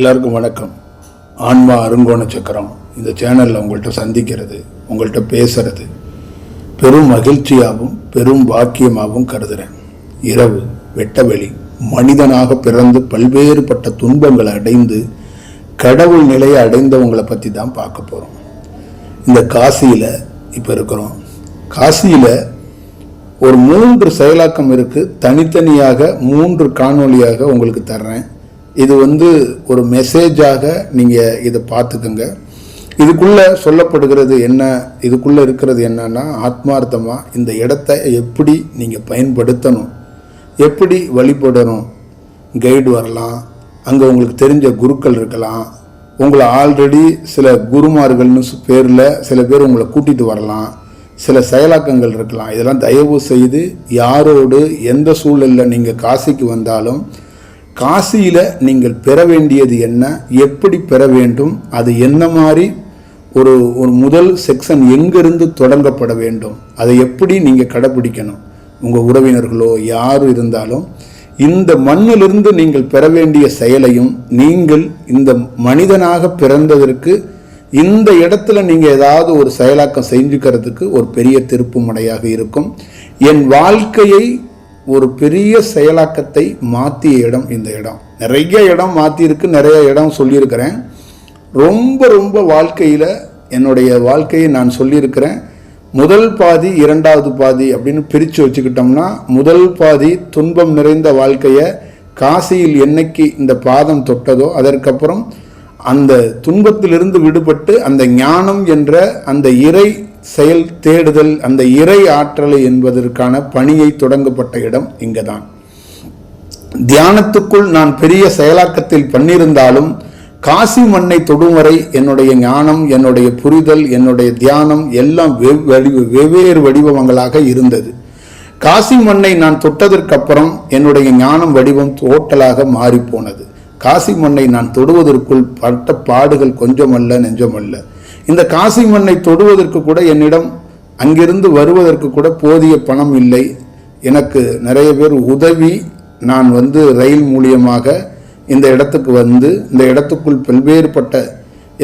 எல்லாருக்கும் வணக்கம். ஆன்மா அருங்கோண சக்கரம். இந்த சேனலில் உங்கள்கிட்ட சந்திக்கிறது உங்கள்கிட்ட பேசுறது பெரும் மகிழ்ச்சியாகவும் பெரும் பாக்கியமாகவும் கருதுகிறேன் இரவு வெட்டவெளி மனிதனாக பிறந்து பல்வேறுபட்ட துன்பங்களை அடைந்து கடவுள் நிலையை அடைந்தவங்களை பற்றி தான் பார்க்க போகிறோம் இந்த காசியில் இப்போ இருக்கிறோம். காசியில் ஒரு மூன்று செயலாக்கம் இருக்கு. தனித்தனியாக மூன்று காணொளியாக உங்களுக்கு தர்றேன். இது வந்து ஒரு மெசேஜாக நீங்கள் இதை பார்த்துக்குங்க. இதுக்குள்ளே சொல்லப்படுகிறது என்ன? இதுக்குள்ளே இருக்கிறது என்னன்னா ஆத்மார்த்தமாக இந்த இடத்த எப்படி நீங்கள் பயன்படுத்தணும்? எப்படி வழிபடணும்? கைடு வரலாம். அங்கே உங்களுக்கு தெரிஞ்ச குருக்கள் இருக்கலாம். உங்களை ஆல்ரெடி சில குருமார்கள்னு பேரில் சில பேர் உங்களை கூட்டிகிட்டு வரலாம். சில செயலாக்கங்கள் இருக்கலாம். இதெல்லாம் தயவு செய்து யாரோடு எந்த சூழலில் நீங்கள் காசிக்கு வந்தாலும் காசியில் நீங்கள் பெற வேண்டியது என்ன? எப்படி பெற வேண்டும்? அது என்ன மாதிரி ஒரு ஒரு முதல் செக்ஷன் எங்கிருந்து தொடங்கப்பட வேண்டும்? அதை எப்படி நீங்கள் கடைப்பிடிக்கணும் உங்கள் உறவினர்களோ யார் இருந்தாலும் இந்த மண்ணிலிருந்து நீங்கள் பெற வேண்டிய செயலையும் நீங்கள் இந்த மனிதனாக பிறந்ததற்கு இந்த இடத்துல நீங்கள் ஏதாவது ஒரு செயலாக்கம் செஞ்சுக்கிறதுக்கு ஒரு பெரிய திருப்பு முனையாக இருக்கும். என் வாழ்க்கையை ஒரு பெரிய செயலாக்கத்தை மாற்றிய இடம் இந்த இடம். நிறைய இடம் மாற்றியிருக்கு நிறைய இடம் சொல்லியிருக்கிறேன். ரொம்ப ரொம்ப வாழ்க்கையில் என்னுடைய வாழ்க்கையை நான் சொல்லியிருக்கிறேன். முதல் பாதி இரண்டாவது பாதி அப்படின்னு பிரித்து வச்சுக்கிட்டோம்னா முதல் பாதி துன்பம் நிறைந்த வாழ்க்கையை காசியில் என்னைக்கு இந்த பாதம் தொட்டதோ அதற்கப்புறம் அந்த துன்பத்திலிருந்து விடுபட்டு அந்த ஞானம் என்ற அந்த இறை செயல் தேடுதல் அந்த இறை ஆற்றலை என்பதற்கான பணியை தொடங்கப்பட்ட இடம் இங்குதான். தியானத்துக்குள் நான் பெரிய செயலாக்கத்தில் பண்ணியிருந்தாலும் காசி மண்ணை தொடும் வரை என்னுடைய ஞானம் என்னுடைய புரிதல் என்னுடைய தியானம் எல்லாம் வெவ் வெவ்வேறு வடிவங்களாக இருந்தது. காசி மண்ணை நான் தொட்டதற்கப்புறம் என்னுடைய ஞானம் வடிவம் டோட்டலாக மாறிப்போனது. காசி மண்ணை நான் தொடுவதற்குள் பட்ட பாடுகள் கொஞ்சமல்ல நெஞ்சமல்ல. இந்த காசி மண்ணை தொடுவதற்கு கூட என்னிடம் அங்கிருந்து வருவதற்கு கூட போதிய பணம் இல்லை. எனக்கு நிறைய பேர் உதவி நான் வந்து ரயில் மூலியமாக இந்த இடத்துக்கு வந்து இந்த இடத்துக்குள் பல்வேறுபட்ட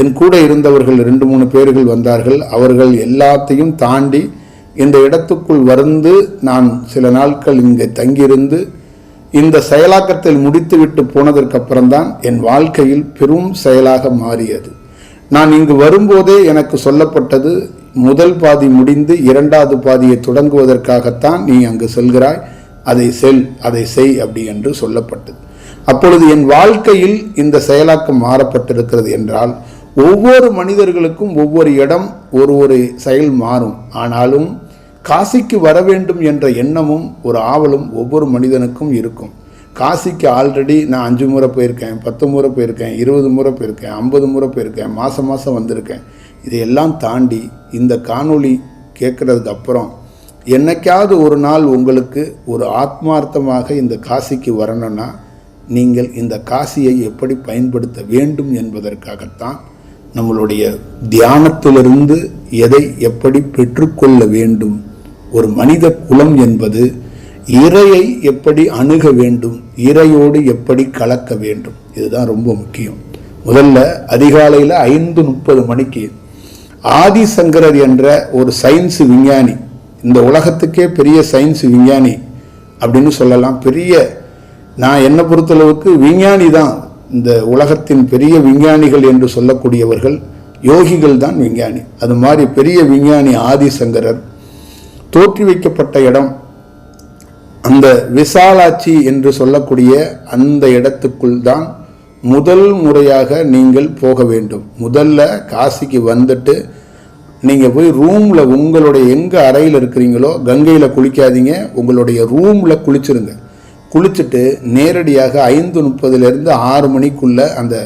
என் கூட இருந்தவர்கள் ரெண்டு மூணு பேர்கள் வந்தார்கள். அவர்கள் எல்லாத்தையும் தாண்டி இந்த இடத்துக்குள் வந்து நான் சில நாட்கள் இங்கே தங்கியிருந்து இந்த செயலாக்கத்தில் முடித்துவிட்டு போனதற்கப்புறம்தான் என் வாழ்க்கையில் பெரும் செயலாக மாறியது. நான் இங்கு வரும்போதே எனக்கு சொல்லப்பட்டது முதல் பாதி முடிந்து இரண்டாவது பாதியை தொடங்குவதற்காகத்தான் நீ அங்கு செல்கிறாய். அதை செல் அதை செய் அப்படி என்று சொல்லப்பட்டது. அப்பொழுது என் வாழ்க்கையில் இந்த செயலாக்கம் மாறப்பட்டிருக்கிறது என்றால் ஒவ்வொரு மனிதர்களுக்கும் ஒவ்வொரு இடம் ஒரு ஒரு செயல் மாறும். ஆனாலும் காசிக்கு வர வேண்டும் என்ற எண்ணமும் ஒரு ஆவலும் ஒவ்வொரு மனிதனுக்கும் இருக்கும். காசிக்கு ஆல்ரெடி நான் அஞ்சு முறை போயிருக்கேன் பத்து முறை போயிருக்கேன் இருபது முறை போயிருக்கேன் ஐம்பது முறை போயிருக்கேன் மாதம் மாதம் வந்திருக்கேன். இதையெல்லாம் தாண்டி இந்த காணொளி கேட்குறதுக்கு அப்புறம் என்னைக்காவது ஒரு நாள் உங்களுக்கு ஒரு ஆத்மார்த்தமாக இந்த காசிக்கு வரணும்னா நீங்கள் இந்த காசியை எப்படி பயன்படுத்த வேண்டும் என்பதற்காகத்தான் நம்மளுடைய தியானத்திலிருந்து எதை எப்படி பெற்றுக்கொள்ள வேண்டும் ஒரு மனித குலம் என்பது இறையை எப்படி அணுக வேண்டும் இறையோடு எப்படி கலக்க வேண்டும் இதுதான் ரொம்ப முக்கியம். முதல்ல அதிகாலையில் ஐந்து முப்பது மணிக்கு ஆதிசங்கரர் என்ற ஒரு சயின்ஸ் விஞ்ஞானி இந்த உலகத்துக்கே பெரிய சயின்ஸ் விஞ்ஞானி அப்படின்னு சொல்லலாம். பெரிய நான் என்னை பொறுத்தளவுக்கு விஞ்ஞானி தான். இந்த உலகத்தின் பெரிய விஞ்ஞானிகள் என்று சொல்லக்கூடியவர்கள் யோகிகள் தான் விஞ்ஞானி. அது மாதிரி பெரிய விஞ்ஞானி ஆதிசங்கரர் தோற்றி வைக்கப்பட்ட இடம் அந்த விசாலாட்சி என்று சொல்லக்கூடிய அந்த இடத்துக்குள் தான் முதல் முறையாக நீங்கள் போக வேண்டும். முதல்ல காசிக்கு வந்துட்டு நீங்கள் போய் ரூமில் உங்களுடைய எங்கே அறையில் இருக்கிறீங்களோ கங்கையில் குளிக்காதீங்க உங்களுடைய ரூமில் குளிச்சிருங்க. குளிச்சுட்டு நேரடியாக ஐந்து முப்பதுலேருந்து ஆறு மணிக்குள்ளே அந்த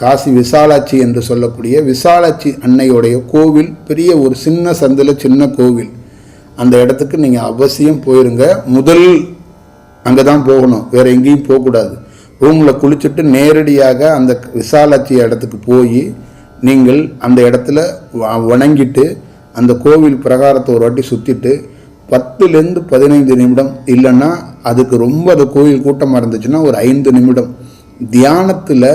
காசி விசாலாட்சி என்று சொல்லக்கூடிய விசாலாட்சி அன்னையுடைய கோவில் பெரிய ஒரு சின்ன சந்தில் சின்ன கோவில். அந்த இடத்துக்கு நீங்கள் அவசியம் போயிருங்க. முதல் அங்கே தான் போகணும். வேறு எங்கேயும் போகக்கூடாது. ரூமில் குளிச்சுட்டு நேரடியாக அந்த விசாலாட்சி இடத்துக்கு போய் நீங்கள் அந்த இடத்துல வணங்கிட்டு அந்த கோவில் பிரகாரத்தை ஒரு வாட்டி சுற்றிட்டு பத்துலேருந்து பதினைந்து நிமிடம் இல்லைன்னா அதுக்கு ரொம்ப அந்த கோயில் கூட்டமாக இருந்துச்சுன்னா ஒரு ஐந்து நிமிடம். தியானத்தில்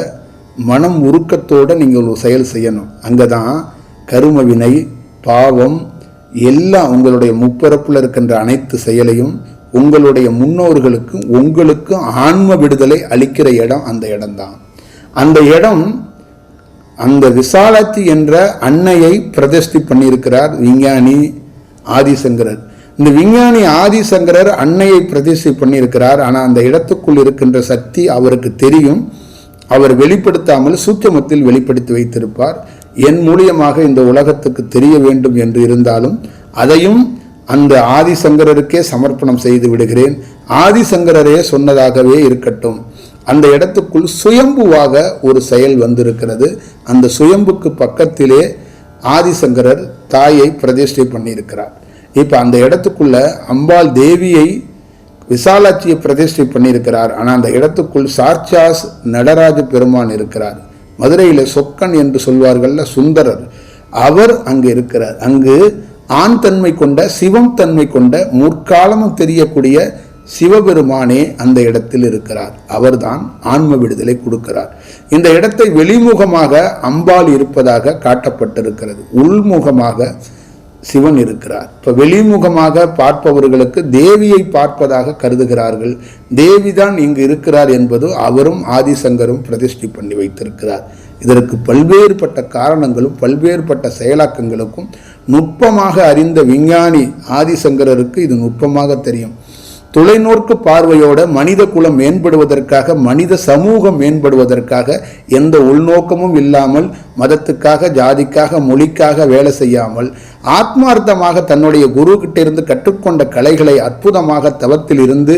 மனம் உருக்கத்தோடு நீங்கள் ஒரு செயல் செய்யணும். அங்கே தான் கரும வினை பாவம் எல்லாம் உங்களுடைய முப்பரப்பில் இருக்கின்ற அனைத்து செயலையும் உங்களுடைய முன்னோர்களுக்கும் உங்களுக்கும் ஆன்ம விடுதலை அளிக்கிற இடம் அந்த இடம்தான். அந்த இடம் அந்த விசாலாத்தி என்ற அன்னையை பிரதிஷ்டி பண்ணியிருக்கிறார் விஞ்ஞானி ஆதிசங்கரர். இந்த விஞ்ஞானி ஆதிசங்கரர் அன்னையை பிரதிஷ்டை பண்ணியிருக்கிறார். ஆனால் அந்த இடத்துக்குள் இருக்கின்ற சக்தி அவருக்கு தெரியும். அவர் வெளிப்படுத்தாமல் சூத்தமத்தில் வெளிப்படுத்தி வைத்திருப்பார். என் மூலியமாக இந்த உலகத்துக்கு தெரிய வேண்டும் என்று இருந்தாலும் அதையும் அந்த ஆதிசங்கரருக்கே சமர்ப்பணம் செய்து விடுகிறேன். ஆதிசங்கரரே சொன்னதாகவே இருக்கட்டும். அந்த இடத்துக்குள் சுயம்புவாக ஒரு செயல் வந்திருக்கிறது. அந்த சுயம்புக்கு பக்கத்திலே ஆதிசங்கரர் தாயை பிரதிஷ்டை பண்ணியிருக்கிறார். இப்போ அந்த இடத்துக்குள்ள அம்பாள் தேவியை விசாலாட்சியை பிரதிஷ்டை பண்ணியிருக்கிறார். ஆனால் அந்த இடத்துக்குள் சார்ச்சாஸ் நடராஜ பெருமான் இருக்கிறார். மதுரையில் சொக்கன் என்று சொல்வார்கள்ல சுந்தரர். அவர் அங்கு இருக்கிறார். அங்கு ஆண் தன்மை கொண்ட சிவம் தன்மை கொண்ட முற்காலமும் தெரியக்கூடிய சிவபெருமானே அந்த இடத்தில் இருக்கிறார். அவர்தான் ஆன்ம விடுதலை கொடுக்கிறார். இந்த இடத்தை வெளிமுகமாக அம்பாள் இருப்பதாக காட்டப்பட்டிருக்கிறது. உள்முகமாக சிவன் இருக்கிறார். இப்போ வெளிமுகமாக பார்ப்பவர்களுக்கு தேவியை பார்ப்பதாக கருதுகிறார்கள். தேவிதான் இங்கு இருக்கிறார் என்பது அவரும் ஆதிசங்கரும் பிரதிஷ்டை பண்ணி வைத்திருக்கிறார். இதற்கு பல்வேறுபட்ட காரணங்களும் பல்வேறுபட்ட செயலாக்கங்களுக்கும் நுட்பமாக அறிந்த விஞ்ஞானி ஆதிசங்கரருக்கு இது நுட்பமாக தெரியும். தொலைநோக்கு பார்வையோட மனித குலம் மேம்படுவதற்காக மனித சமூகம் மேம்படுவதற்காக எந்த உள்நோக்கமும் இல்லாமல் மதத்துக்காக ஜாதிக்காக மொழிக்காக வேலை செய்யாமல் ஆத்மார்த்தமாக தன்னுடைய குரு கிட்ட இருந்து கற்றுக்கொண்ட கலைகளை அற்புதமாக தவத்தில் இருந்து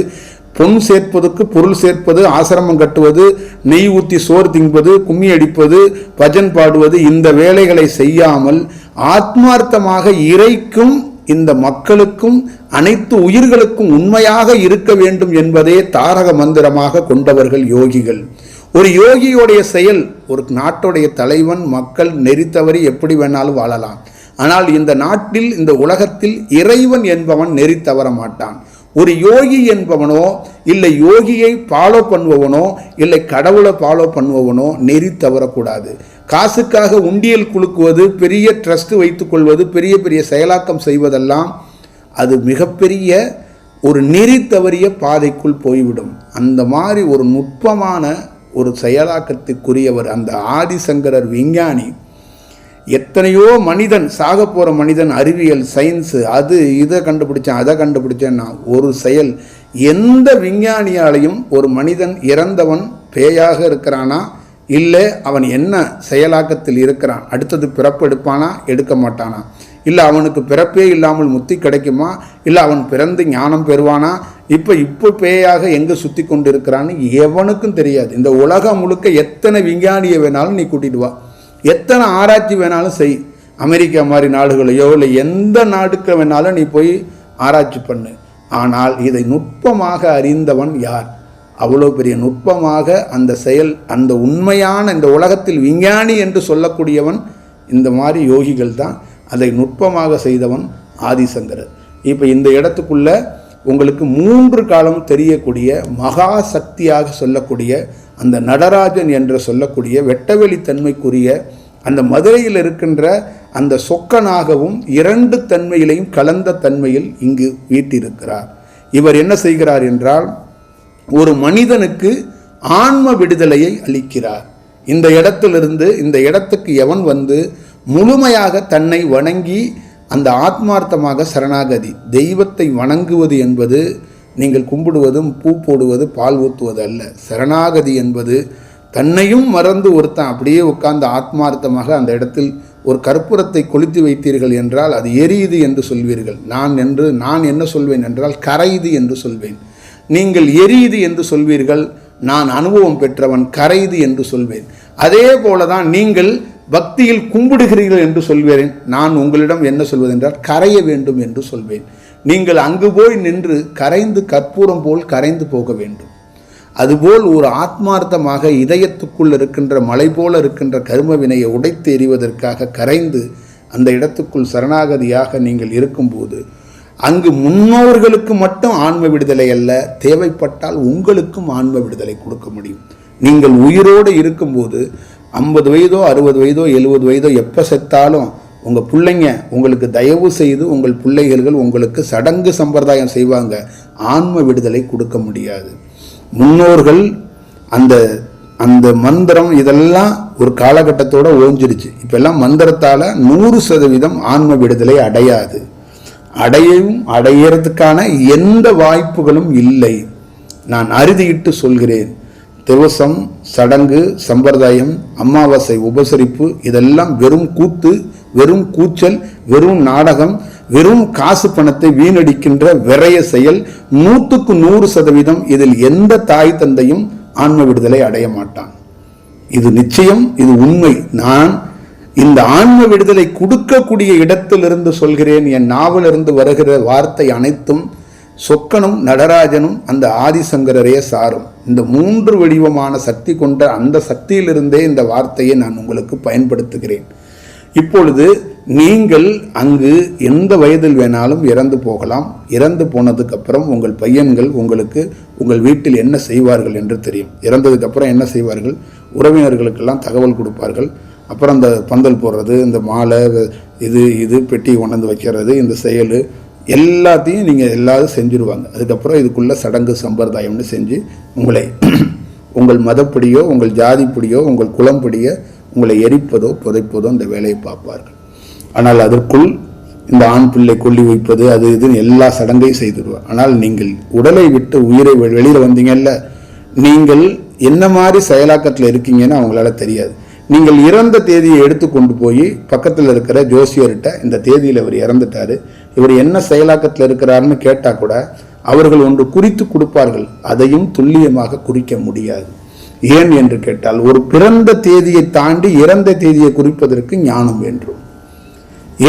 பொன் சேர்ப்பதற்கு பொருள் சேர்ப்பது ஆசிரமம் கட்டுவது நெய் ஊற்றி சோறு திங்குவது கும்மி அடிப்பது பஜன் பாடுவது இந்த வேலைகளை செய்யாமல் ஆத்மார்த்தமாக இறைக்கும் இந்த மக்களுக்கும் அனைத்து உயிர்களுக்கும் உண்மையாக இருக்க வேண்டும் என்பதே தாரக மந்திரமாக கொண்டவர்கள் யோகிகள். ஒரு யோகியோடைய செயல் ஒரு நாட்டுடைய தலைவன் மக்கள் நெறித்தவறி எப்படி வேணாலும் வாழலாம். ஆனால் இந்த நாட்டில் இந்த உலகத்தில் இறைவன் என்பவன் நெறி தவற மாட்டான். ஒரு யோகி என்பவனோ இல்லை யோகியை ஃபாலோ பண்ணுபவனோ இல்லை கடவுளை ஃபாலோ பண்ணுபவனோ நெறி தவறக்கூடாது காசுக்காக உண்டியல் குலுக்குவது பெரிய ட்ரஸ்ட் வைத்துக்கொள்வது பெரிய பெரிய செயலாக்கம் செய்வதெல்லாம் அது மிகப்பெரிய ஒரு நெறி தவறிய பாதைக்குள் போய்விடும். அந்த மாதிரி ஒரு நுட்பமான ஒரு செயலாக்கத்துக்குரியவர் அந்த ஆதிசங்கரர் விஞ்ஞானி எத்தனையோ மனிதன் சாக போகிற மனிதன் அறிவியல் சயின்ஸு அது இதை கண்டுபிடிச்சேன் அதை கண்டுபிடிச்சேன்னா ஒரு செயல். எந்த விஞ்ஞானியாலையும் ஒரு மனிதன் இறந்தவன் பேயாக இருக்கிறானா? இல்லை அவன் என்ன செயலாக்கத்தில் இருக்கிறான்? அடுத்தது பிறப்பு எடுப்பானா? எடுக்க மாட்டானா? இல்லை அவனுக்கு பிறப்பே இல்லாமல் முத்தி கிடைக்குமா? இல்லை அவன் பிறந்து ஞானம் பெறுவானா? இப்போ இப்போ பேயாக எங்கே சுற்றி கொண்டு இருக்கிறான்னு எவனுக்கும் தெரியாது. இந்த உலகம் முழுக்க எத்தனை விஞ்ஞானியை வேணாலும் நீ கூட்டிட்டு வா. எத்தனை ஆராய்ச்சி வேணாலும் செய். அமெரிக்கா மாதிரி நாடுகளையோ இல்லை எந்த நாடுக்கு வேணாலும் நீ போய் ஆராய்ச்சி பண்ணு. ஆனால் இதை நுட்பமாக அறிந்தவன் யார்? அவ்வளோ பெரிய நுட்பமாக அந்த செயல் அந்த உண்மையான இந்த உலகத்தில் விஞ்ஞானி என்று சொல்லக்கூடியவன் இந்த மாதிரி யோகிகள் தான். அதை நுட்பமாக செய்தவன் ஆதிசங்கரர். இப்போ இந்த இடத்துக்குள்ள உங்களுக்கு மூன்று காலம் தெரியக்கூடிய மகா சக்தியாக சொல்லக்கூடிய அந்த நடராஜன் என்று சொல்லக்கூடிய வெட்டவெளி தன்மைக்குரிய அந்த மதுரையில் இருக்கின்ற அந்த சொக்கனாகவும் இரண்டு தன்மையிலையும் கலந்த தன்மையில் இங்கு வீட்டிருக்கிறார். இவர் என்ன செய்கிறார் என்றால் ஒரு மனிதனுக்கு ஆன்ம விடுதலையை அளிக்கிறார். இந்த இடத்திலிருந்து இந்த இடத்துக்கு எவன் வந்து முழுமையாக தன்னை வணங்கி அந்த ஆத்மார்த்தமாக சரணாகதி தெய்வத்தை வணங்குவது என்பது நீங்கள் கும்பிடுவதும் பூ போடுவது பால் ஊற்றுவது அல்ல. சரணாகதி என்பது தன்னையும் மறந்து ஒருத்தன் அப்படியே உட்கார்ந்து ஆத்மார்த்தமாக அந்த இடத்தில் ஒரு கற்பூரத்தை கொளுத்தி வைத்தீர்கள் என்றால் அது எரியுது என்று சொல்வீர்கள். நான் என்று நான் என்ன சொல்வேன் என்றால் கரையுது என்று சொல்வேன். நீங்கள் எரியுது என்று சொல்வீர்கள் நான் அனுபவம் பெற்றவன் கரையுது என்று சொல்வேன். அதே போல தான் நீங்கள் பக்தியில் கும்பிடுகிறீர்கள் என்று சொல்வேன். நான் உங்களிடம் என்ன சொல்வதென்றால் கரைய வேண்டும் என்று சொல்வேன். நீங்கள் அங்கு போய் நின்று கரைந்து கற்பூரம் போல் கரைந்து போக வேண்டும். அதுபோல் ஒரு ஆத்மார்த்தமாக இதயத்துக்குள் இருக்கின்ற மலை போல இருக்கின்ற கரும வினையை உடைத்து எறிவதற்காக கரைந்து அந்த இடத்துக்குள் சரணாகதியாக நீங்கள் இருக்கும்போது அங்கு முன்னோர்களுக்கு மட்டும் ஆன்ம விடுதலை அல்ல தேவைப்பட்டால் உங்களுக்கும் ஆன்ம விடுதலை கொடுக்க முடியும். நீங்கள் உயிரோடு இருக்கும்போது ஐம்பது வயதோ அறுபது வயதோ எழுபது வயதோ எப்போ செத்தாலும் உங்கள் பிள்ளைங்க உங்களுக்கு தயவு செய்து உங்கள் பிள்ளைகள் உங்களுக்கு சடங்கு சம்பிரதாயம் செய்வாங்க. ஆன்ம விடுதலை கொடுக்க முடியாது. முன்னோர்கள் அந்த அந்த மந்திரம் இதெல்லாம் ஒரு காலகட்டத்தோட ஓஞ்சிருச்சு. இப்பெல்லாம் மந்திரத்தால் நூறு சதவீதம் ஆன்ம விடுதலை அடையாது. அடையவும் அடையிறதுக்கான எந்த வாய்ப்புகளும் இல்லை. நான் அறுதியிட்டு சொல்கிறேன் திவசம் சடங்கு சம்பிரதாயம் அமாவாசை உபசரிப்பு இதெல்லாம் வெறும் கூத்து வெறும் கூச்சல் வெறும் நாடகம் வெறும் காசு பணத்தை வீணடிக்கின்ற விரைய செயல் நூற்றுக்கு நூறு சதவீதம் இதில் எந்த தாய் தந்தையும் ஆன்ம விடுதலை அடைய மாட்டான். இது நிச்சயம் இது உண்மை. நான் இந்த ஆன்ம விடுதலை கொடுக்கக்கூடிய இடத்திலிருந்து சொல்கிறேன் என் நாவலிருந்து வருகிற வார்த்தை அனைத்தும் சொக்கனும் நடராஜனும் அந்த ஆதிசங்கரரே சாரும். இந்த மூன்று வடிவமான சக்தி கொண்ட அந்த சக்தியிலிருந்தே இந்த வார்த்தையை நான் உங்களுக்கு பயன்படுத்துகிறேன். இப்பொழுது நீங்கள் அங்கு எந்த வயதில் வேணாலும் இறந்து போகலாம். இறந்து போனதுக்கப்புறம் உங்கள் பையன்கள் உங்களுக்கு உங்கள் வீட்டில் என்ன செய்வார்கள் என்று தெரியும். இறந்ததுக்கப்புறம் என்ன செய்வார்கள்? உறவினர்களுக்கெல்லாம் தகவல் கொடுப்பார்கள். அப்புறம் அந்த பந்தல் போடுறது இந்த மாலை இது இது பெட்டி கொண்டாந்து வைக்கிறது இந்த செயல் எல்லாத்தையும் நீங்கள் எல்லாரும் செஞ்சுருவாங்க. அதுக்கப்புறம் இதுக்குள்ளே சடங்கு சம்பிரதாயம்னு செஞ்சு உங்களை உங்கள் மதப்படியோ உங்கள் ஜாதிப்படியோ உங்கள் குலம்படியோ உங்களை எரிப்பதோ புதைப்பதோ அந்த வேலையை பார்ப்பார்கள். ஆனால் அதற்குள் இந்த ஆண் பிள்ளை கொல்லி வைப்பது அது இதுன்னு எல்லா சடங்கையும் செய்துடுவார் ஆனால் நீங்கள் உடலை விட்டு உயிரை வெளியில் வந்தீங்கல்ல நீங்கள் என்ன மாதிரி செயலாக்கத்தில் இருக்கீங்கன்னு அவங்களால தெரியாது. நீங்கள் இறந்த தேதியை எடுத்து கொண்டு போய் பக்கத்தில் இருக்கிற ஜோசியர்கிட்ட இந்த தேதியில் இவர் இறந்துட்டாரு. இவர் என்ன செயலாக்கத்தில் இருக்கிறாருன்னு கேட்டால் கூட அவர்கள் ஒன்று குறித்து கொடுப்பார்கள். அதையும் துல்லியமாக குறிக்க முடியாது. ஏன் என்று கேட்டால் ஒரு பிறந்த தேதியை தாண்டி இறந்த தேதியை குறிப்பதற்கு ஞானம் வேண்டும்.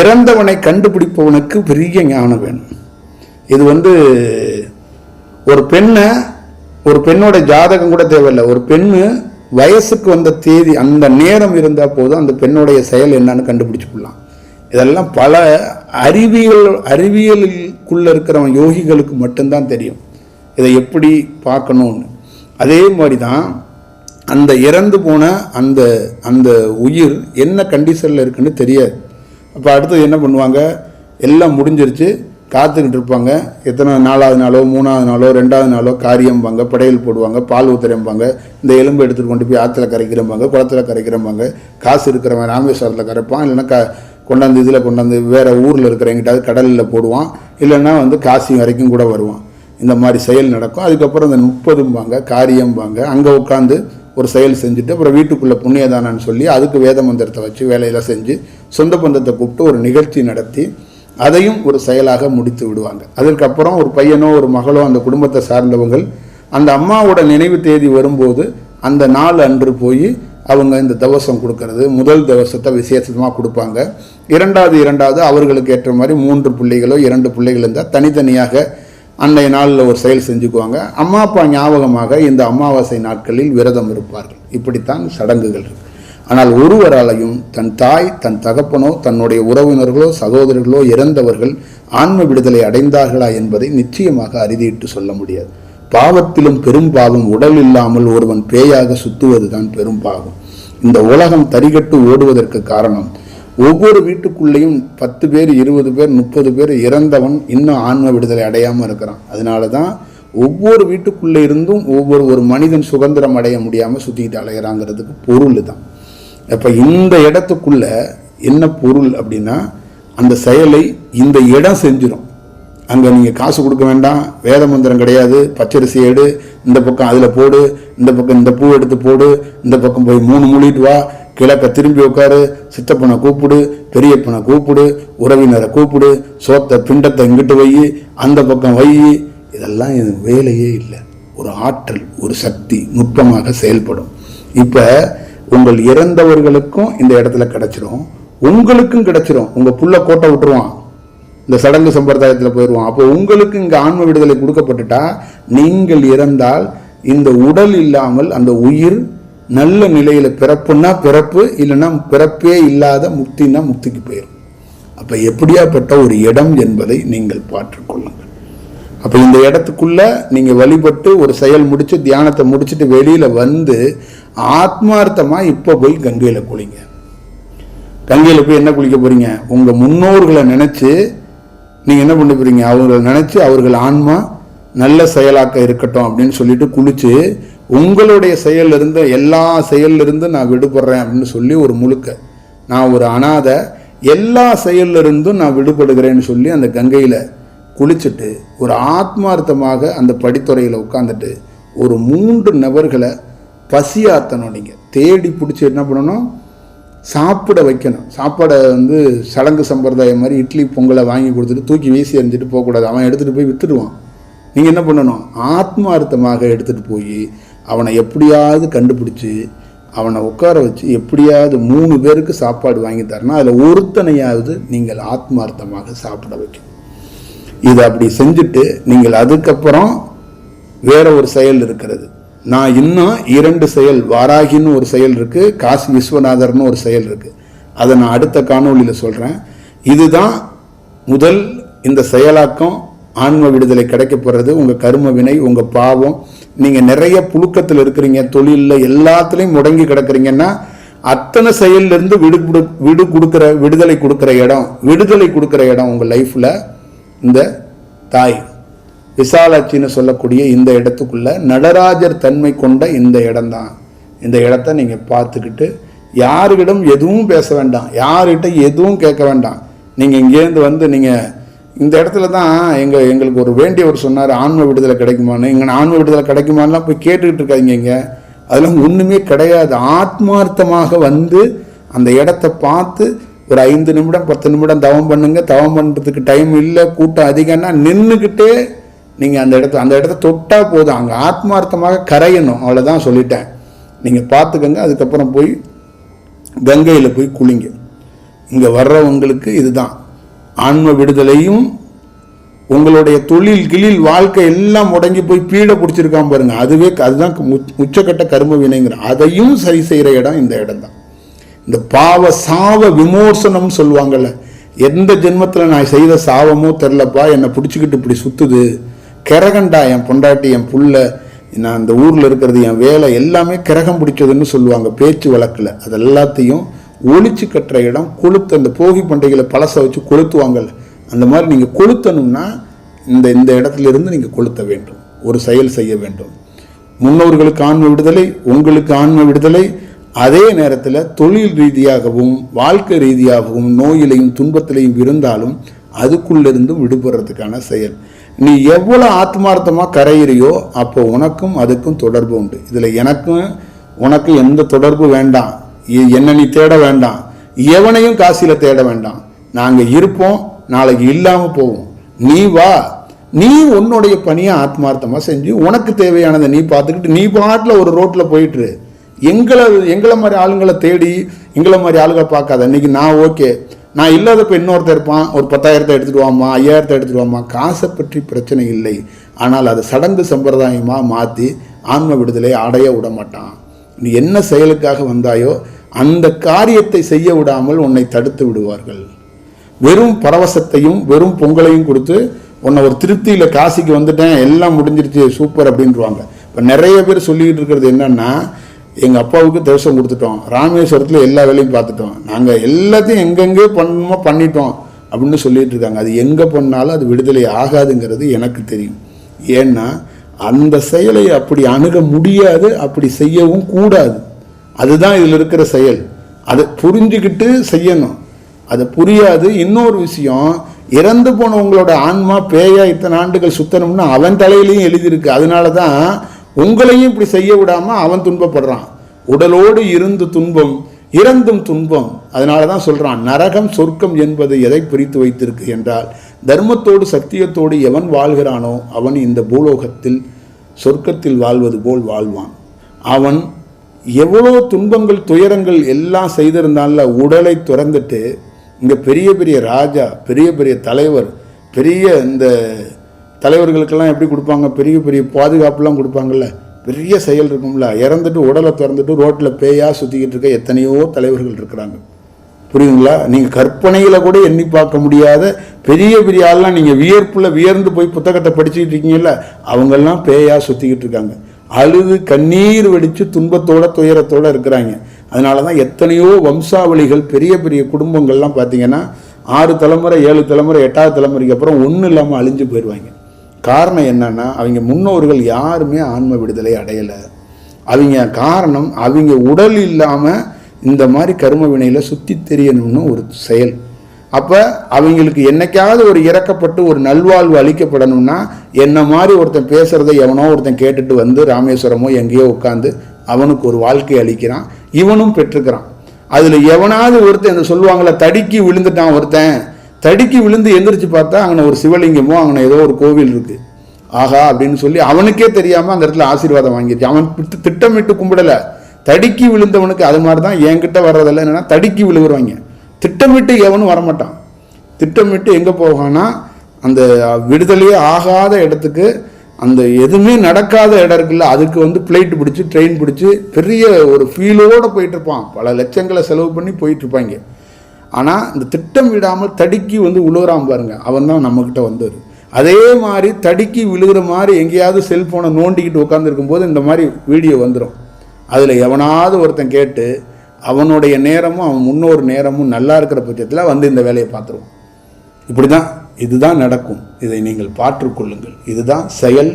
இறந்தவனை கண்டுபிடிப்பவனுக்கு பெரிய ஞானம் வேணும். இது வந்து ஒரு பெண்ணை ஒரு பெண்ணோட ஜாதகம் கூட தேவையில்லை. ஒரு பெண்ணு வயசுக்கு வந்த தேதி அந்த நேரம் இருந்தால் போதும் அந்த பெண்ணுடைய செயல் என்னன்னு கண்டுபிடிச்சிக்கலாம். இதெல்லாம் பல அறிவியல் அறிவியலுக்குள்ளே இருக்கிறவன் யோகிகளுக்கு மட்டும்தான் தெரியும். இதை எப்படி பார்க்கணும்னு. அதே மாதிரி தான் அந்த இறந்து போன அந்த அந்த உயிர் என்ன கண்டிஷனில் இருக்குன்னு தெரியாது. அப்போ அடுத்தது என்ன பண்ணுவாங்க? எல்லாம் முடிஞ்சிருச்சு. காத்துக்கிட்டு இருப்பாங்க எத்தனை நாலாவது நாளோ மூணாவது நாளோ ரெண்டாவது நாளோ காரியம்பாங்க படையல் போடுவாங்க பால் ஊத்துறம்பாங்க இந்த எலும்பு எடுத்துகிட்டு கொண்டு போய் ஆற்றுல கரைக்கிறம்பாங்க குளத்துல கரைக்கிறம்பாங்க காசு இருக்கிறவன் ராமேஸ்வரத்தில் கரைப்பான் இல்லைன்னா க கொண்டாந்து இதில் கொண்டாந்து வேறு ஊரில் இருக்கிற எங்கிட்டாவது கடலில் போடுவான் இல்லைன்னா வந்து காசி வரைக்கும் கூட வருவான். இந்த மாதிரி செயல் நடக்கும். அதுக்கப்புறம் இந்த முப்பதும்பாங்க காரியம்பாங்க அங்கே உட்காந்து ஒரு செயல் செஞ்சுட்டு அப்புறம் வீட்டுக்குள்ளே புண்ணியதானான்னு சொல்லி அதுக்கு வேத மந்திரத்தை வச்சு வேலையெல்லாம் செஞ்சு சொந்த பந்தத்தை கூப்பிட்டு ஒரு நிகழ்ச்சி நடத்தி அதையும் ஒரு செயலாக முடித்து விடுவாங்க. அதற்கப்புறம் ஒரு பையனோ ஒரு மகளோ அந்த குடும்பத்தை சார்ந்தவங்கள் அந்த அம்மாவோட நினைவு தேதி வரும்போது அந்த நாள் அன்று போய் அவங்க இந்த தவசம் கொடுக்கறது முதல் தவசத்தை விசேஷமாக கொடுப்பாங்க. இரண்டாவது இரண்டாவது அவர்களுக்கு ஏற்ற மாதிரி மூன்று பிள்ளைகளோ இரண்டு பிள்ளைகள் இருந்தால் தனித்தனியாக அன்றைய நாளில் ஒரு செயல் செஞ்சுக்குவாங்க. அம்மா அப்பா ஞாபகமாக இந்த அமாவாசை நாட்களில் விரதம் இருப்பார்கள். இப்படித்தான் சடங்குகள் இருக்கு. ஆனால் ஒருவராலையும் தன் தாய் தன் தகப்பனோ தன்னுடைய உறவினர்களோ சகோதரர்களோ இறந்தவர்கள் ஆன்ம விடுதலை அடைந்தார்களா என்பதை நிச்சயமாக அறுதியிட்டு சொல்ல முடியாது. பாவத்திலும் பெரும் பாவம் உடல் இல்லாமல் ஒருவன் பேயாக சுத்துவதுதான் பெரும் பாவம். இந்த உலகம் தரிகட்டு ஓடுவதற்கு காரணம் ஒவ்வொரு வீட்டுக்குள்ளேயும் பத்து பேர் இருபது பேர் முப்பது பேர் இறந்தவன் இன்னும் ஆன்ம விடுதலை அடையாமல் இருக்கிறான். அதனால தான் ஒவ்வொரு வீட்டுக்குள்ளே இருந்தும் ஒவ்வொரு ஒரு மனிதன் சுதந்திரம் அடைய முடியாமல் சுற்றிக்கிட்டு அலைகிறாங்கிறதுக்கு பொருள் தான். அப்போ இந்த இடத்துக்குள்ள என்ன பொருள் அப்படின்னா அந்த செயலை இந்த இடம் செஞ்சிடும் அங்கே நீங்கள் காசு கொடுக்க வேண்டாம் வேத மந்திரம் கிடையாது பச்சரிசி எடு இந்த பக்கம் அதில் போடு இந்த பக்கம் இந்த பூ எடுத்து போடு இந்த பக்கம் போய் மூணு மூலிட்டு வா கிழக்க திரும்பி உட்காரு சித்தப்பனை கூப்பிடு பெரியப்பனை கூப்பிடு உறவினரை கூப்பிடு சோத்தை பிண்டத்தை இங்கிட்டு வை அந்த பக்கம் வை. இதெல்லாம் இது வேலையே இல்லை. ஒரு ஆற்றல் ஒரு சக்தி நுட்பமாக செயல்படும். இப்போ உங்கள் இறந்தவர்களுக்கும் இந்த இடத்துல கிடைச்சிரும். உங்களுக்கும் கிடைச்சிரும். உங்கள் புள்ள கோட்டை விட்டுருவான். இந்த சடங்கு சம்பிரதாயத்தில் போயிடுவான். அப்போ உங்களுக்கு இங்கே ஆன்ம விடுதலை கொடுக்கப்பட்டுட்டா நீங்கள் இறந்தால் இந்த உடல் இல்லாமல் அந்த உயிர் நல்ல நிலையில் பிறப்புன்னா பிறப்பு இல்லைன்னா பிறப்பே இல்லாத முக்தின்னா முக்திக்கு போயிடும் அப்போ எப்படியாப்பட்ட ஒரு இடம் என்பதை நீங்கள் பார்த்துக்கொள்ளுங்கள் அப்போ இந்த இடத்துக்குள்ள நீங்கள் வழிபட்டு ஒரு செயல் முடிச்சு தியானத்தை முடிச்சுட்டு வெளியில வந்து ஆத்மார்த்தமாக இப்போ போய் கங்கையில் குளிங்க. கங்கையில் போய் என்ன குளிக்க போகிறீங்க உங்கள் முன்னோர்களை நினச்சி நீங்கள் என்ன பண்ண போகிறீங்க அவங்களை நினச்சி அவர்கள் ஆன்மா நல்ல செயலாக்க இருக்கட்டும் அப்படின்னு சொல்லிட்டு குளித்து உங்களுடைய செயலிருந்து எல்லா செயல்ல நான் விடுபடுறேன் அப்படின்னு சொல்லி ஒரு முழுக்க நான் ஒரு அனாதை எல்லா செயல்ல இருந்தும் நான் விடுபடுகிறேன்னு சொல்லி அந்த கங்கையில் குளிச்சுட்டு ஒரு ஆத்மார்த்தமாக அந்த படித்துறையில் உட்காந்துட்டு ஒரு மூன்று நபர்களை பசியாத்தணும் நீங்கள் தேடி பிடிச்சி என்ன பண்ணணும்? சாப்பிட வைக்கணும். சாப்பாடை வந்து சடங்கு சம்பிரதாயம் மாதிரி இட்லி பொங்கலை வாங்கி கொடுத்துட்டு தூக்கி வீசி எறிஞ்சிட்டு போகக்கூடாது. அவன் எடுத்துகிட்டு போய் வித்துடுவான். நீங்கள் என்ன பண்ணணும்? ஆத்மார்த்தமாக எடுத்துகிட்டு போய் அவனை எப்படியாவது கண்டுபிடிச்சி அவனை உட்கார வச்சு எப்படியாவது மூணு பேருக்கு சாப்பாடு வாங்கி தரணும். அதில் ஒருத்தனையாவது நீங்கள் ஆத்மார்த்தமாக சாப்பிட வைக்கணும். இதை அப்படி செஞ்சுட்டு நீங்கள் அதுக்கப்புறம் வேற ஒரு செயல் இருக்கிறது. நான் இன்னும் இரண்டு செயல் வாராகின்னு ஒரு செயல் இருக்குது காசி விஸ்வநாதர்னு ஒரு செயல் இருக்குது அதை நான் அடுத்த காணொலியில் சொல்கிறேன் இதுதான் முதல் இந்த செயலாக்கம். ஆன்ம விடுதலை கிடைக்க போகிறது உங்கள் கரும வினை உங்கள் பாவம். நீங்கள் நிறைய புழுக்கத்தில் இருக்கிறீங்க தொழிலில் எல்லாத்துலேயும் முடங்கி கிடக்குறீங்கன்னா அத்தனை செயல்லிருந்து விடு கொடு- விடு கொடுக்குற விடுதலை கொடுக்குற இடம் விடுதலை கொடுக்குற இடம் உங்கள் லைஃப்பில் இந்த தாய். விசாலாட்சின்னு சொல்லக்கூடிய இந்த இடத்துக்குள்ள நடராஜர் தன்மை கொண்ட இந்த இடம்தான். இந்த இடத்த நீங்கள் பார்த்துக்கிட்டு யாருக்கிடம் எதுவும் பேச வேண்டாம். யார்கிட்ட எதுவும் கேட்க வேண்டாம். நீங்கள் இங்கேருந்து வந்து நீங்கள் இந்த இடத்துல தான் எங்கள் எங்களுக்கு ஒரு வேண்டியவர் சொன்னார் ஆன்ம விடுதலை கிடைக்குமான்னு. இங்கே ஆன்ம விடுதலை கிடைக்குமான்லாம் போய் கேட்டுக்கிட்டு இருக்காங்க இங்கே. அதெல்லாம் ஒன்றுமே கிடையாது. ஆத்மார்த்தமாக வந்து அந்த இடத்த பார்த்து ஒரு ஐந்து நிமிடம் பத்து நிமிடம் தவம் பண்ணுங்க. தவம் பண்ணுறதுக்கு டைம் இல்லை கூட்டம் அதிகம்னா நின்றுக்கிட்டே நீங்கள் அந்த இடத்த அந்த இடத்த தொட்டால் போதும். அங்கே ஆத்மார்த்தமாக கரையணும். அவ்வளோதான் சொல்லிட்டேன். நீங்கள் பார்த்துக்கங்க. அதுக்கப்புறம் போய் கங்கையில் போய் குளிங்க. இங்கே வர்றவங்களுக்கு இதுதான். ஆன்ம விடுதலையும் உங்களுடைய தொழில் கிளில் வாழ்க்கை எல்லாம் முடங்கி போய் பீடை பிடிச்சிருக்காம பாருங்க. அதுவே அதுதான் மு- உச்சக்கட்ட கரும வினைங்கிற. அதையும் சரி செய்கிற இடம் இந்த இடம் தான் இந்த பாவ சாவ விமோசனம் சொல்லுவாங்கல்ல. எந்த ஜென்மத்தில் நான் செய்த சாவமோ தெரிலப்பா என்னை பிடிச்சிக்கிட்டு இப்படி சுற்றுது கிரகண்டா என் பொண்டாட்டி என் புள்ள நான் அந்த ஊரில் இருக்கிறது என் வேலை எல்லாமே கிரகம் பிடிச்சதுன்னு சொல்லுவாங்க பேச்சு வழக்கில். அது எல்லாத்தையும் ஒழிச்சு கட்டுற இடம் கொளுத்து அந்த போகி பண்டிகையில் பழசை வச்சு கொளுத்துவாங்கல்ல. அந்த மாதிரி நீங்கள் கொளுத்தணும்னா இந்த இந்த இடத்துல இருந்து நீங்கள் கொளுத்த வேண்டும். ஒரு செயல் செய்ய வேண்டும். முன்னோர்களுக்கு ஆன்ம விடுதலை உங்களுக்கு ஆன்ம விடுதலை. அதே நேரத்தில் தொழில் ரீதியாகவும் வாழ்க்கை ரீதியாகவும் நோயிலையும் துன்பத்திலையும் இருந்தாலும் அதுக்குள்ளிருந்தும் விடுபடுறதுக்கான செயல். நீ எவ்வளோ ஆத்மார்த்தமாக கரையிறியோ அப்போ உனக்கும் அதுக்கும் தொடர்பு உண்டு. இதில் எனக்கும் உனக்கு எந்த தொடர்பு வேண்டாம். எ- என்ன நீ தேட வேண்டாம். எவனையும் காசியில் தேட வேண்டாம். நாங்கள் இருப்போம் நாளைக்கு இல்லாமல் போவோம். நீ வா. நீ உன்னுடைய பணியை ஆத்மார்த்தமாக செஞ்சு உனக்கு தேவையானதை நீ பார்த்துக்கிட்டு நீ பாட்டில் ஒரு ரோட்டில் போயிட்டுரு. எங்களை எங்களை மாதிரி ஆளுங்களை தேடி எங்களை மாதிரி ஆளுகளை பார்க்காத. இன்னைக்கு நான் ஓகே. நான் இல்லாதப்ப இன்னொருத்தர் இருப்பான் ஒரு பத்தாயிரத்தை எடுத்துட்டு வாமா ஐயாயிரத்தை எடுத்துட்டு வாமா காசை பற்றி பிரச்சனை இல்லை. ஆனால் அது சடங்கு சம்பிரதாயமாக மாற்றி ஆன்ம விடுதலை அடைய விட மாட்டான். நீ என்ன செயலுக்காக வந்தாயோ அந்த காரியத்தை செய்ய விடாமல் உன்னை தடுத்து விடுவார்கள். வெறும் பரவசத்தையும் வெறும் பொங்கலையும் கொடுத்து உன்னை ஒரு திருப்தியில் காசிக்கு வந்துட்டேன் எல்லாம் முடிஞ்சிருச்சு சூப்பர் அப்படின்றாங்க இப்போ நிறைய பேர் சொல்லிக்கிட்டு இருக்கிறது என்னன்னா எங்கள் அப்பாவுக்கு தேசம் கொடுத்துட்டோம். ராமேஸ்வரத்தில் எல்லா வேலையும் பார்த்துட்டோம். நாங்கள் எல்லாத்தையும் எங்கெங்கே பண்ணணுமோ பண்ணிட்டோம் அப்படின்னு சொல்லிட்டு இருக்காங்க. அது எங்கே பண்ணாலும் அது விடுதலை ஆகாதுங்கிறது எனக்கு தெரியும். ஏன்னா அந்த செயலை அப்படி அணுக முடியாது அப்படி செய்யவும் கூடாது. அதுதான் இதில் இருக்கிற செயல். அதை புரிஞ்சுக்கிட்டு செய்யணும். அது புரியாது. இன்னொரு விஷயம் இறந்து போனவங்களோட ஆன்மா பேயா இத்தனை ஆண்டுகள் சுத்தணும்னு அவன் தலையிலையும் எழுதியிருக்கு. அதனால தான் உங்களையும் இப்படி செய்ய விடாமல் அவன் துன்பப்படுறான். உடலோடு இருந்து துன்பம் இறந்தும் துன்பம். அதனால தான் சொல்கிறான் நரகம் சொர்க்கம் என்பது எதை பிரித்து வைத்திருக்கு என்றால் தர்மத்தோடு சத்தியத்தோடு எவன் வாழ்கிறானோ அவன் இந்த பூலோகத்தில் சொர்க்கத்தில் வாழ்வது போல் வாழ்வான். அவன் எவ்வளோ துன்பங்கள் துயரங்கள் எல்லாம் செய்திருந்தான்ல உடலை துறந்துட்டு இங்கே பெரிய பெரிய ராஜா பெரிய பெரிய தலைவர் பெரிய இந்த தலைவர்களுக்கெல்லாம் எப்படி கொடுப்பாங்க? பெரிய பெரிய பாதுகாப்புலாம் கொடுப்பாங்கல்ல? பெரிய செயல் இருக்கும்ல. இறந்துட்டு உடலை திறந்துட்டு ரோட்டில் பேயாக சுற்றிக்கிட்டு இருக்க எத்தனையோ தலைவர்கள் இருக்கிறாங்க. புரியுதுங்களா? நீங்கள் கற்பனையில் கூட எண்ணி பார்க்க முடியாத பெரிய பெரிய ஆள்லாம் நீங்கள் வியர்ப்பில் வியர்ந்து போய் புத்தகத்தை படிச்சுக்கிட்டு இருக்கீங்கல்ல அவங்கெல்லாம் பேயாக சுற்றிக்கிட்டு இருக்காங்க. அழுது கண்ணீர் வெடித்து துன்பத்தோட துயரத்தோடு இருக்கிறாங்க. அதனால தான் எத்தனையோ வம்சாவளிகள் பெரிய பெரிய குடும்பங்கள்லாம் பார்த்தீங்கன்னா ஆறு தலைமுறை ஏழு தலைமுறை எட்டாவது தலைமுறைக்கு அப்புறம் ஒன்றும் இல்லாமல் அழிஞ்சு போயிடுவாங்க காரணம் என்னன்னா அவங்க முன்னோர்கள் யாருமே ஆன்ம விடுதலை அடையலை. அவங்க காரணம் அவங்க உடல் இல்லாமல் இந்த மாதிரி கரும வினையில் சுற்றி தெரியணும்னு ஒரு செயல். அப்போ அவங்களுக்கு என்னைக்காவது ஒரு இறக்கப்பட்டு ஒரு நல்வாழ்வு அளிக்கப்படணும்னா என்ன மாதிரி ஒருத்தன் பேசுகிறத எவனோ ஒருத்தன் கேட்டுட்டு வந்து ராமேஸ்வரமோ எங்கேயோ உட்காந்து அவனுக்கு ஒரு வாழ்க்கை அளிக்கிறான் இவனும் பெற்றுக்கிறான். அதில் எவனாவது ஒருத்தன் இந்த சொல்லுவாங்களே தடுக்கி விழுந்துட்டான் ஒருத்தன். தடுக்கி விழுந்து எந்திரிச்சு பார்த்தா அங்கே ஒரு சிவலிங்கமோ அங்கே ஏதோ ஒரு கோவில் இருக்குது ஆகா அப்படின்னு சொல்லி அவனுக்கே தெரியாமல் அந்த இடத்துல ஆசீர்வாதம் வாங்கிடுச்சு அவன் திட்டமிட்டு கும்பிடலை. தடுக்கி விழுந்தவனுக்கு அது மாதிரி தான் என்கிட்ட வர்றதில்ல என்னென்னா தடுக்கி விழுகுறவங்க திட்டமிட்டு எவனும் வரமாட்டான். திட்டமிட்டு எங்கே போவான்னா அந்த விடுதலையே ஆகாத இடத்துக்கு அந்த எதுவுமே நடக்காத இடம் இருக்குல்ல அதுக்கு வந்து பிளைட் பிடிச்சி ட்ரெயின் பிடிச்சி பெரிய ஒரு ஃபீலோடு போயிட்டு இருப்பான். பல லட்சங்களை செலவு பண்ணி போயிட்டு இருப்பாங்க. ஆனால் இந்த திட்டம் விடாமல் தடுக்கி வந்து விழுகிறான் பாருங்க. அவன் தான் நம்மக்கிட்ட வந்தது. அதே மாதிரி தடுக்கி விழுகிற மாதிரி எங்கேயாவது செல்ஃபோனை நோண்டிக்கிட்டு உட்காந்துருக்கும் போது இந்த மாதிரி வீடியோ வந்துடும் அதில் எவனாவது ஒருத்தன் கேட்டு அவனுடைய நேரமும் அவன் முன்னோர் நேரமும் நல்லா இருக்கிற பட்சத்தில் வந்து இந்த வேலையை பார்த்துருவான். இப்படி தான் இதுதான் நடக்கும். இதை நீங்கள் பாற்றுக்கொள்ளுங்கள் இதுதான் செயல்.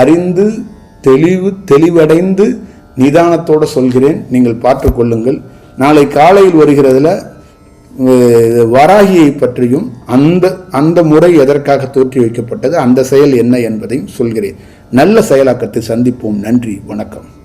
அறிந்து தெளிவு தெளிவடைந்து நிதானத்தோடு சொல்கிறேன். நீங்கள் பார்த்துக்கொள்ளுங்கள் நாளை காலையில் வருகிறதுல வராகியை பற்றியும் அந்த அந்த முறை எதற்காக தோற்றி வைக்கப்பட்டது அந்த செயல் என்ன என்பதையும் சொல்கிறேன். நல்ல செயலாக்கத்தை சந்திப்போம். நன்றி. வணக்கம்.